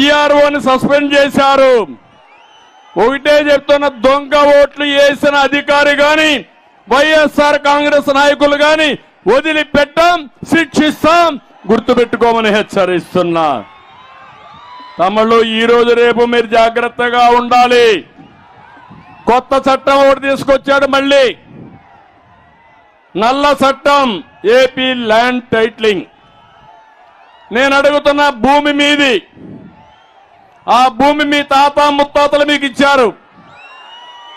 ఈఆర్ఓని suspend చేశారు. ఒకటే చెప్తున్న దొంగ ఓట్లు వేసిన అధికారి గాని వైఎస్ఆర్ కాంగ్రెస్ నాయకులు గాని వదిలిపెట్టాం శిక్షిస్తాం గుర్తుపెట్టుకోమని హెచ్చరిస్తున్నా. తమలో ఈ రోజు రేపు మీరు జాగ్రత్తగా ఉండాలి. కొత్త చట్టం ఒకటి తీసుకొచ్చాడు మళ్ళీ. నల్ల చట్టం ఏపీ ల్యాండ్ టైట్లింగ్. నేను అడుగుతున్న భూమి మీది. ఆ భూమి మీ తాత ముత్తాతలు మీకు ఇచ్చారు.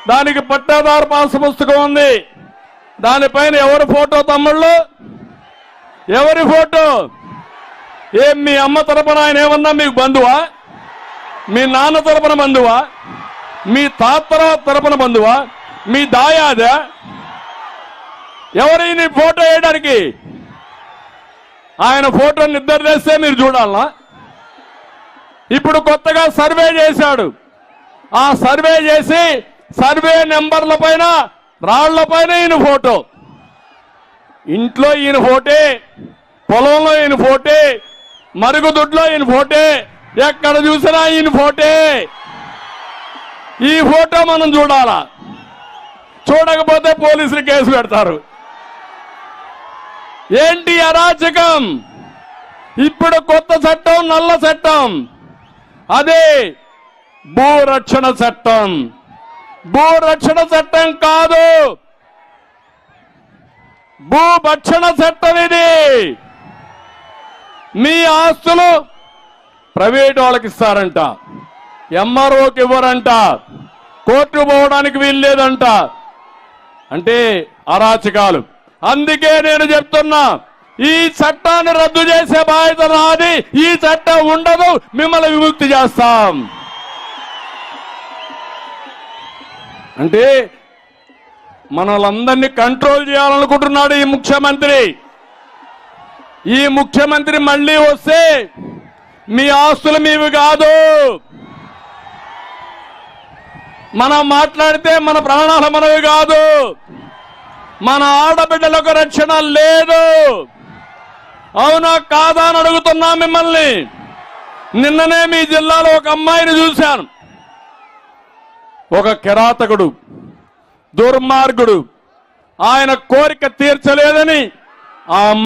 దానికి పట్టాదారు పాస్ పుస్తకం ఉంది. దానిపైన ఎవరి ఫోటో తమ్ముళ్ళు? ఎవరి ఫోటో? ఏం మీ అమ్మ తరపున ఆయన ఏమన్నా మీకు బంధువా? మీ నాన్న తరపున బంధువా? మీ తాతర తరపున బంధువా? మీ దాయాదా? ఎవరి నీ ఫోటో వేయడానికి? ఆయన ఫోటో నిద్ర చేస్తే మీరు చూడాలనా? ఇప్పుడు కొత్తగా సర్వే చేశాడు. ఆ సర్వే చేసి సర్వే నెంబర్ల పైన రాళ్ళ పైన ఈయన ఫోటో. ఇంట్లో ఈయన ఫోటే పొలంలో ఈయన ఫోటే మరుగుదొడ్లో ఈయన ఫోటే ఎక్కడ చూసినా ఈయన ఫోటే. ఈ ఫోటో మనం చూడాలా? చూడకపోతే పోలీసులు కేసు పెడతారు. ఏంటి అరాచకం? ఇప్పుడు కొత్త చట్టం నల్ల చట్టం. అదే భూరక్షణ చట్టం. భూరక్షణ చట్టం కాదు. భూభక్షణ చట్టం ఇది. మీ ఆస్తులు ప్రైవేట్ వాళ్ళకి ఇస్తారంట. ఎంఆర్ఓకి ఇవ్వరంట. కోర్టు పోవడానికి వీల్లేదంట అంటే అరాచకాలు. అందుకే నేను చెప్తున్నా ఈ చట్టాన్ని రద్దు చేసే బాధ్యత నాది. ఈ చట్టం ఉండదు మిమ్మల్ని విముక్తి చేస్తాం. అంటే మనలందరినీ కంట్రోల్ చేయాలనుకుంటున్నాడు ఈ ముఖ్యమంత్రి. ఈ ముఖ్యమంత్రి మళ్ళీ వస్తే మీ ఆస్తులు మీవి కాదు. మనం మాట్లాడితే మన ప్రాణాలు మనవి కాదు. మన ఆడబిడ్డలకు రక్షణ లేదు. అవునా కాదా అని అడుగుతున్నా మిమ్మల్ని. నిన్ననే మీ జిల్లాలో ఒక అమ్మాయిని చూశాను. ఒక కిరాతకుడు దుర్మార్గుడు. ఆయన కోరిక తీర్చలేదని ఆ